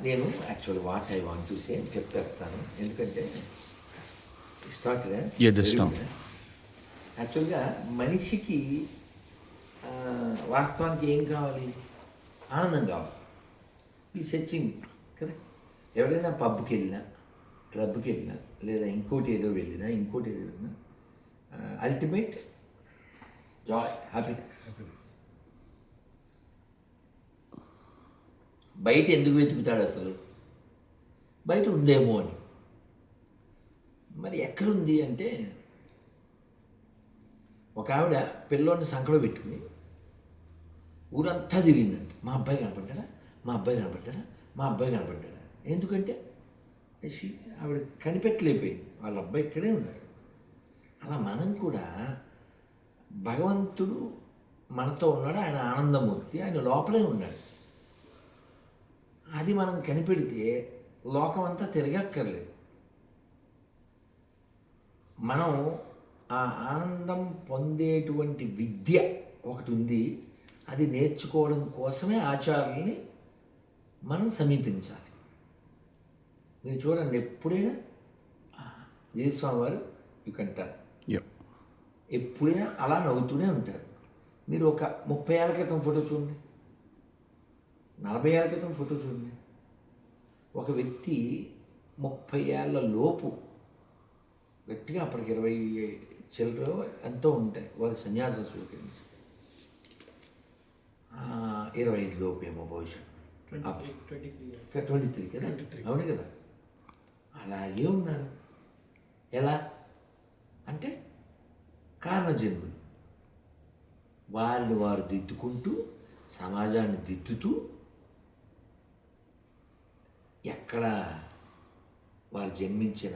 నేను actual what I want to say చెప్పేస్తాను. ఎందుకంటే స్టార్ట్. యాక్చువల్గా మనిషికి ఆ, వాస్తవానికి ఏం కావాలి? ఆనందం కావాలి. ఈ సెర్చింగ్ కదా? ఎవరైనా పబ్కి వెళ్ళినా క్లబ్కి వెళ్ళినా లేదా ఇంకోటి ఏదో వెళ్ళినా ఇంకోటి ఏదో వెళ్ళినా అల్టిమేట్ జాయ్ హ్యాపీనెస్ బయట ఎందుకు వెతుకుతాడు అసలు? బయట ఉందేమో అని. మరి ఎక్కడుంది అంటే ఒక ఆవిడ పిల్లోని సంకలో పెట్టుకుని ఊరంతా తిరిగిందంట. మా అబ్బాయి కనపడ్డా మా అబ్బాయి కనపడ్డా మా అబ్బాయి కనపడ్డా ఎందుకంటే ఆవిడ కనిపెట్టలేకపోయింది. వాళ్ళ అబ్బాయి ఇక్కడే ఉన్నాడు అలా మనం కూడా భగవంతుడు మనతో ఉన్నాడు ఆయన ఆనందమూర్తి ఆయన లోపలే ఉన్నాడు. అది మనం కనిపెడితే లోకం అంతా తిరగక్కర్లేదు. మనం ఆ ఆనందం పొందేటువంటి విద్య ఒకటి ఉంది. అది నేర్చుకోవడం కోసమే ఆచార్యుల్ని మనం సమీపించాలి. మీరు చూడండి ఎప్పుడైనా జయస్వామి వారు యూ కంటారు యా ఎప్పుడైనా అలా నవ్వుతూనే ఉంటారు. మీరు ఒక ముప్పై ఏళ్ళ క్రితం ఫోటో చూడండి. నలభై ఏళ్ళ క్రితం ఫోటో చూడండి. ఒక వ్యక్తి ముప్పై ఏళ్ళ లోపు గట్టిగా అప్పటికి ఇరవై చిల్లర ఎంతో ఉంటాయి. వారు సన్యాసం స్వీకరించి. ఇరవై ఐదు లోపు ఏమో బహుశా ట్వంటీ త్రీ కదా? అవును కదా? అలాగే ఉన్నారు. ఎలా? అంటే కారణజన్ములు. వాళ్ళు వారు దిద్దుకుంటూ సమాజాన్ని దిద్దుతూ ఎక్కడ వారు జన్మించిన